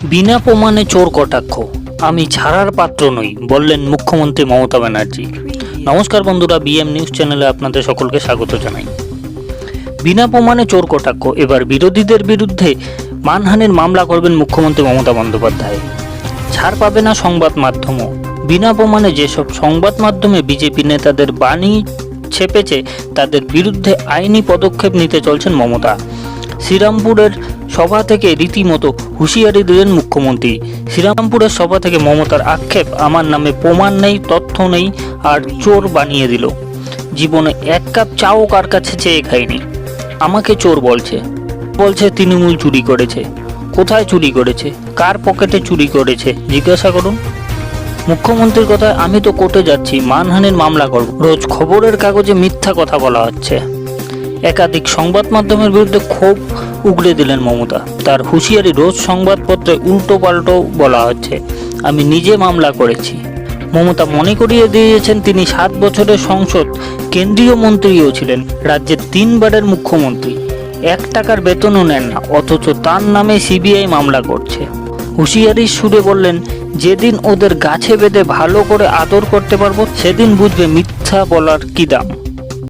বিনা প্রমাণে চোর কটাক্ষ। আমি ছাড়ার পাত্র নই, বললেন মুখ্যমন্ত্রী মমতা ব্যানার্জি। নমস্কার বন্ধুরা, বিএম নিউজ চ্যানেলে আপনাদের সকলকে স্বাগত জানাই। বিনা প্রমাণে চোর কটাক্ষ, এবার বিরোধীদের বিরুদ্ধে মানহানির মামলা করবেন মুখ্যমন্ত্রী মমতা বন্দ্যোপাধ্যায়। ছাড় পাবে না সংবাদ মাধ্যমও। বিনা প্রমাণে যেসব সংবাদ মাধ্যমে বিজেপি নেতাদের বাণী ছেপেছে, তাদের বিরুদ্ধে আইনি পদক্ষেপ নিতে চলছেন মমতা। শ্রীরামপুরের সভা থেকে রীতিমতো হুঁশিয়ারি দিলেন মুখ্যমন্ত্রী। শ্রীরামপুরের সভা থেকে মমতার আক্ষেপ, আমার নামে প্রমাণ নেই, তথ্য নেই, আর চোর বানিয়ে দিল। জীবনে এক কাপ চাও কার কাছে চেয়ে খাইনি আমাকে চোর বলছে। বলছে, তৃণমূল চুরি করেছে। কোথায় চুরি করেছে? কার পকেটে চুরি করেছে? জিজ্ঞাসা করুন। মুখ্যমন্ত্রীর কথায় আমি তো কোর্টে যাচ্ছি, মানহানির মামলা করব। রোজ খবরের কাগজে মিথ্যা কথা বলা হচ্ছে। একাধিক সংবাদ মাধ্যমের বিরুদ্ধে ক্ষোভ উগড়ে দিলেন মমতা। তার হুঁশিয়ারি রোজ সংবাদপত্রে উল্টো পাল্টো বলা হচ্ছে, আমি নিজে মামলা করেছি। মমতা মনে করিয়ে দিয়েছেন, তিনি সাত বছরের সংসদ, কেন্দ্রীয় মন্ত্রীও ছিলেন, রাজ্যের তিনবারের মুখ্যমন্ত্রী। এক টাকার বেতনও নেন না, অথচ তার নামে সিবিআই মামলা করছে। হুঁশিয়ারির সুরে বললেন, যেদিন ওদের গাছে বেঁধে ভালো করে আদর করতে পারব, সেদিন বুঝবে মিথ্যা বলার কি দাম।